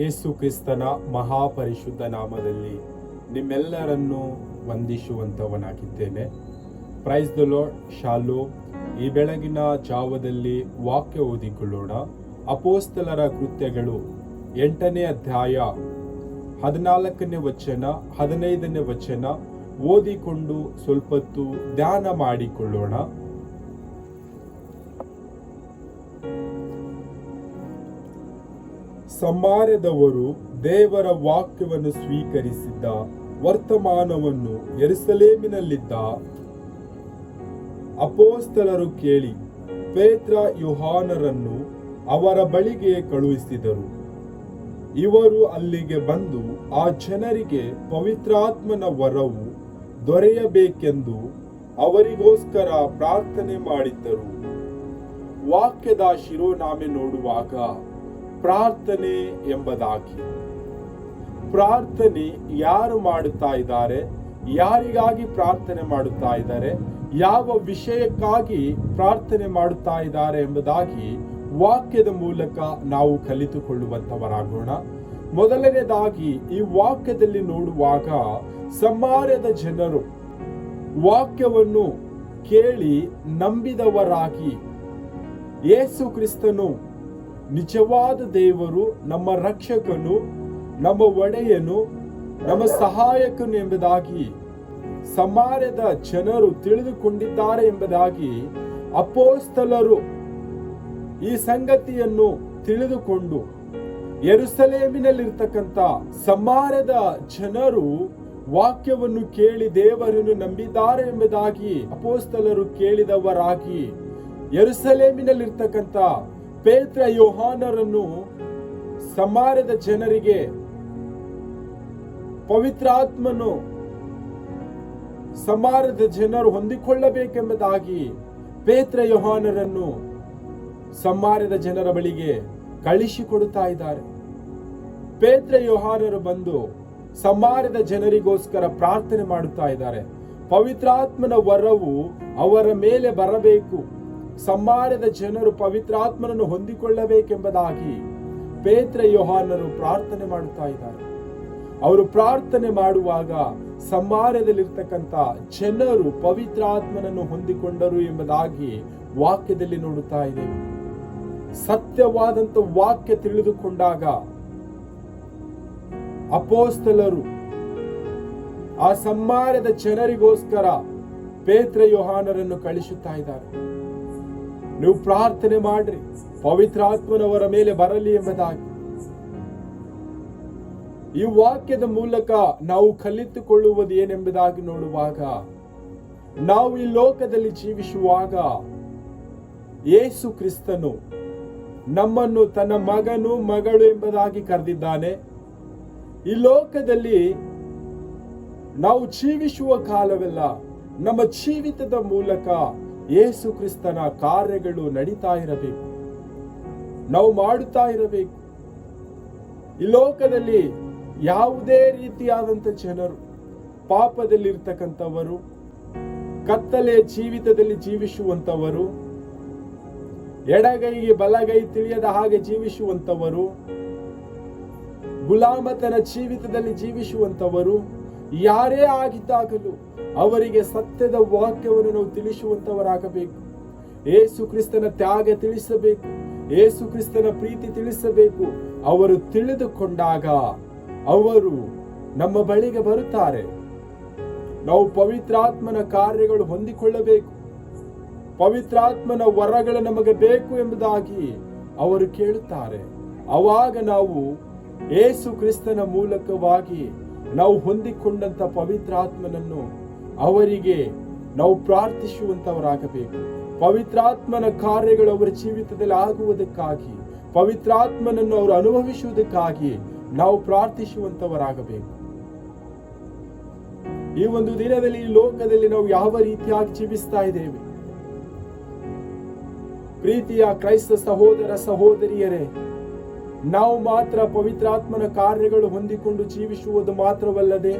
ಯೇಸು ಕ್ರಿಸ್ತನ ಮಹಾಪರಿಶುದ್ಧ ನಾಮದಲ್ಲಿ ನಿಮ್ಮೆಲ್ಲರನ್ನು ವಂದಿಸುವಂತವನಾಗಿದ್ದೇನೆ ಪ್ರೈಸ್ ದ ಲಾರ್ಡ್ ಶಾಲು ಈ ಬೆಳಗಿನ ಜಾವದಲ್ಲಿ ವಾಕ್ಯ ಓದಿಕೊಳ್ಳೋಣ. ಅಪೋಸ್ತಲರ ಕೃತ್ಯಗಳು ಎಂಟನೇ ಅಧ್ಯಾಯ ಹದಿನಾಲ್ಕನೇ ವಚನ, ಹದಿನೈದನೇ ವಚನ ಓದಿಕೊಂಡು ಸ್ವಲ್ಪತ್ತು ಧ್ಯಾನ ಮಾಡಿಕೊಳ್ಳೋಣ. ಸಮಾರ್ಯದವರು ದೇವರ ವಾಕ್ಯವನ್ನು ಸ್ವೀಕರಿಸಿದ್ದ ವರ್ತಮಾನವನ್ನು ಎರುಸಲೇಮಿನಲ್ಲಿದ್ದ ಅಪೋಸ್ತಲರು ಕೇಳಿ ಪೇತ್ರ ಯುಹಾನರನ್ನು ಅವರ ಬಳಿಗೆ ಕಳುಹಿಸಿದರು. ಇವರು ಅಲ್ಲಿಗೆ ಬಂದು ಆ ಜನರಿಗೆ ಪವಿತ್ರಾತ್ಮನ ವರವು ದೊರೆಯಬೇಕೆಂದು ಅವರಿಗೋಸ್ಕರ ಪ್ರಾರ್ಥನೆ ಮಾಡಿದ್ದರು. ವಾಕ್ಯದ ಶಿರೋನಾಮೆ ನೋಡುವಾಗ ಪ್ರಾರ್ಥನೆ ಎಂಬುದಾಗಿ. ಪ್ರಾರ್ಥನೆ ಯಾರು ಮಾಡುತ್ತಾ ಇದ್ದಾರೆ? ಯಾರಿಗಾಗಿ ಪ್ರಾರ್ಥನೆ ಮಾಡುತ್ತಾ ಇದ್ದಾರೆ? ಯಾವ ವಿಷಯಕ್ಕಾಗಿ ಪ್ರಾರ್ಥನೆ ಮಾಡುತ್ತಾ ಇದ್ದಾರೆ ಎಂಬುದಾಗಿ ವಾಕ್ಯದ ಮೂಲಕ ನಾವು ಕಲಿತುಕೊಳ್ಳುವಂತವರಾಗೋಣ ಮೊದಲನೇದಾಗಿ ಈ ವಾಕ್ಯದಲ್ಲಿ ನೋಡುವಾಗ ಸಮಾರ್ಯದ ಜನರು ವಾಕ್ಯವನ್ನು ಕೇಳಿ ನಂಬಿದವರಾಗಿ ಯೇಸು ಕ್ರಿಸ್ತನು ನಿಜವಾದ ದೇವರು, ನಮ್ಮ ರಕ್ಷಕನು, ನಮ್ಮ ಒಡೆಯನು, ನಮ್ಮ ಸಹಾಯಕನು ಎಂಬುದಾಗಿ ಸಮಾರ್ಯದ ಜನರು ತಿಳಿದುಕೊಂಡಿದ್ದಾರೆ ಎಂಬುದಾಗಿ ಅಪೋಸ್ತಲರು ಈ ಸಂಗತಿಯನ್ನು ತಿಳಿದುಕೊಂಡು ಎರುಸಲೇಮಿನಲ್ಲಿರ್ತಕ್ಕಂಥ ಸಮಾರ್ಯದ ಜನರು ವಾಕ್ಯವನ್ನು ಕೇಳಿ ದೇವರನ್ನು ನಂಬಿದ್ದಾರೆ ಎಂಬುದಾಗಿ ಅಪೋಸ್ತಲರು ಕೇಳಿದವರಾಗಿ ಎರುಸಲೇಮಿನಲ್ಲಿರ್ತಕ್ಕಂಥ ಪೇತ್ರ ಯೋಹಾನರನ್ನು ಸಮಾರ್ಯದ ಜನರಿಗೆ ಪವಿತ್ರಾತ್ಮನು ಸಮಾರ್ಯದ ಜನರು ಹೊಂದಿಕೊಳ್ಳಬೇಕೆಂಬುದಾಗಿ ಪೇತ್ರ ಯೋಹಾನರನ್ನು ಸಮಾರ್ಯದ ಜನರ ಬಳಿಗೆ ಕಳಿಸಿಕೊಡುತ್ತಾ ಇದ್ದಾರೆ. ಪೇತ್ರ ಯೋಹಾನರು ಬಂದು ಸಮಾರ್ಯದ ಜನರಿಗೋಸ್ಕರ ಪ್ರಾರ್ಥನೆ ಮಾಡುತ್ತಾ ಇದ್ದಾರೆ. ಪವಿತ್ರಾತ್ಮನ ವರವು ಅವರ ಮೇಲೆ ಬರಬೇಕು. ಸಮಾರ್ಯದ ಜನರು ಪವಿತ್ರಾತ್ಮನನ್ನು ಹೊಂದಿಕೊಳ್ಳಬೇಕೆಂಬುದಾಗಿ ಪೇತ್ರ ಯೋಹಾನರು ಪ್ರಾರ್ಥನೆ ಮಾಡುತ್ತಾ ಇದ್ದಾರೆ. ಅವರು ಪ್ರಾರ್ಥನೆ ಮಾಡುವಾಗ ಸಮಾರ್ಯದಲ್ಲಿರ್ತಕ್ಕಂಥ ಜನರು ಪವಿತ್ರಾತ್ಮನನ್ನು ಹೊಂದಿಕೊಂಡರು ಎಂಬುದಾಗಿ ವಾಕ್ಯದಲ್ಲಿ ನೋಡುತ್ತಾ ಇದ್ದೇವೆ. ಸತ್ಯವಾದಂತ ವಾಕ್ಯ ತಿಳಿದುಕೊಂಡಾಗ ಅಪೋಸ್ತಲರು ಆ ಸಮ್ಮಾರ್ಯದ ಜನರಿಗೋಸ್ಕರ ಪೇತ್ರ ಯೋಹಾನರನ್ನು ಕಳಿಸುತ್ತಾ ಇದ್ದಾರೆ. ನೀವು ಪ್ರಾರ್ಥನೆ ಮಾಡ್ರಿ. ಪವಿತ್ರಾತ್ಮನವರ ಮೇಲೆ ಬರಲಿ ಎಂಬುದಾಗಿ. ಈ ವಾಕ್ಯದ ಮೂಲಕ ನಾವು ಕಲಿತುಕೊಳ್ಳುವುದು ಏನೆಂಬುದಾಗಿ ನೋಡುವಾಗ, ನಾವು ಈ ಲೋಕದಲ್ಲಿ ಜೀವಿಸುವಾಗ ಏಸು ಕ್ರಿಸ್ತನು ನಮ್ಮನ್ನು ತನ್ನ ಮಗನು ಮಗಳು ಎಂಬುದಾಗಿ ಕರೆದಿದ್ದಾನೆ. ಈ ಲೋಕದಲ್ಲಿ ನಾವು ಜೀವಿಸುವ ಕಾಲವೆಲ್ಲ ನಮ್ಮ ಜೀವಿತದ ಮೂಲಕ ಯೇಸು ಕ್ರಿಸ್ತನ ಕಾರ್ಯಗಳು ನಡೀತಾ ಇರಬೇಕು. ನಾವು ಮಾಡುತ್ತಾ ಇರಬೇಕು. ಈ ಲೋಕದಲ್ಲಿ ಯಾವುದೇ ರೀತಿಯಾದಂಥ ಜನರು, ಪಾಪದಲ್ಲಿರ್ತಕ್ಕಂಥವರು, ಕತ್ತಲೆ ಜೀವಿತದಲ್ಲಿ ಜೀವಿಸುವಂತವರು ಎಡಗೈಗೆ ಬಲಗೈ ತಿಳಿಯದ ಹಾಗೆ ಜೀವಿಸುವಂತವರು ಗುಲಾಮತನ ಜೀವಿತದಲ್ಲಿ ಜೀವಿಸುವಂತವರು ಯಾರೇ ಆಗಿದ್ದಾಗಲೂ ಅವರಿಗೆ ಸತ್ಯದ ವಾಕ್ಯವನ್ನು ನಾವು ತಿಳಿಸುವಂತವರಾಗಬೇಕು. ಏಸು ಕ್ರಿಸ್ತನ ತ್ಯಾಗ ತಿಳಿಸಬೇಕು. ಏಸು ಕ್ರಿಸ್ತನ ಪ್ರೀತಿ ತಿಳಿಸಬೇಕು. ಅವರು ತಿಳಿದುಕೊಂಡಾಗ ಅವರು ನಮ್ಮ ಬಳಿಗೆ ಬರುತ್ತಾರೆ. ನಾವು ಪವಿತ್ರಾತ್ಮನ ಕಾರ್ಯಗಳು ಹೊಂದಿಕೊಳ್ಳಬೇಕು. ಪವಿತ್ರಾತ್ಮನ ವರಗಳು ನಮಗೆ ಬೇಕು ಎಂಬುದಾಗಿ ಅವರು ಕೇಳುತ್ತಾರೆ. ಅವಾಗ ನಾವು ಏಸು ಕ್ರಿಸ್ತನ ಮೂಲಕವಾಗಿ ನಾವು ಹೊಂದಿಕೊಂಡಂತ ಪವಿತ್ರಾತ್ಮನನ್ನು ಅವರಿಗೆ ನಾವು ಪ್ರಾರ್ಥಿಸುವಂತವರಾಗಬೇಕು ಪವಿತ್ರಾತ್ಮನ ಕಾರ್ಯಗಳು ಅವರ ಜೀವಿತದಲ್ಲಿ ಆಗುವುದಕ್ಕಾಗಿ, ಪವಿತ್ರಾತ್ಮನನ್ನು ಅವರು ಅನುಭವಿಸುವುದಕ್ಕಾಗಿ ನಾವು ಪ್ರಾರ್ಥಿಸುವಂತವರಾಗಬೇಕು ಈ ಒಂದು ದಿನದಲ್ಲಿ ಈ ಲೋಕದಲ್ಲಿ ನಾವು ಯಾವ ರೀತಿಯಾಗಿ ಜೀವಿಸ್ತಾ ಇದ್ದೇವೆ? ಪ್ರೀತಿಯ ಕ್ರೈಸ್ತ ಸಹೋದರ ಸಹೋದರಿಯರೇ ನಾವು ಮಾತ್ರ ಪವಿತ್ರಾತ್ಮನ ಕಾರ್ಯಗಳು ಹೊಂದಿಕೊಂಡು ಜೀವಿಸುವುದು ಮಾತ್ರವಲ್ಲದೆ,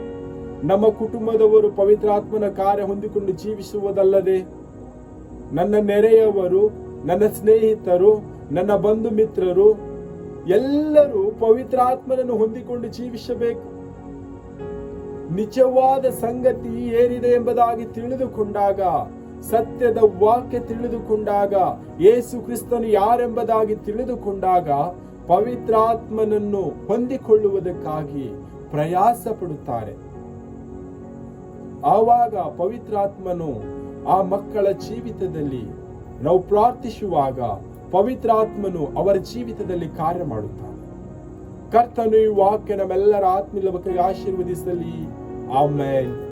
ನಮ್ಮ ಕುಟುಂಬದವರು ಪವಿತ್ರಾತ್ಮನ ಕಾರ್ಯ ಹೊಂದಿಕೊಂಡು ಜೀವಿಸುವುದಲ್ಲದೆ, ನನ್ನ ನೆರೆಯವರು, ನನ್ನ ಸ್ನೇಹಿತರು, ನನ್ನ ಬಂಧು ಮಿತ್ರರು, ಎಲ್ಲರೂ ಪವಿತ್ರಾತ್ಮನನ್ನು ಹೊಂದಿಕೊಂಡು ಜೀವಿಸಬೇಕು. ನಿಜವಾದ ಸಂಗತಿ ಏನಿದೆ ಎಂಬುದಾಗಿ ತಿಳಿದುಕೊಂಡಾಗ, ಸತ್ಯದ ವಾಕ್ಯ ತಿಳಿದುಕೊಂಡಾಗ, ಯೇಸು ಕ್ರಿಸ್ತನು ಯಾರೆಂಬುದಾಗಿ ತಿಳಿದುಕೊಂಡಾಗ ಪವಿತ್ರಾತ್ಮನನ್ನು ಹೊಂದಿಕೊಳ್ಳುವುದಕ್ಕಾಗಿ ಪ್ರಯಾಸ ಪಡುತ್ತಾರೆ ಆವಾಗ ಪವಿತ್ರಾತ್ಮನು ಆ ಮಕ್ಕಳ ಜೀವಿತದಲ್ಲಿ ನಾವು ಪ್ರಾರ್ಥಿಸುವಾಗ ಪವಿತ್ರಾತ್ಮನು ಅವರ ಜೀವಿತದಲ್ಲಿ ಕಾರ್ಯ ಮಾಡುತ್ತಾನೆ. ಕರ್ತನು ಈ ವಾಕ್ಯ ನಮ್ಮೆಲ್ಲರ ಆತ್ಮೀಯ ಆಶೀರ್ವದಿಸಲಿ. ಆಮೇಲೆ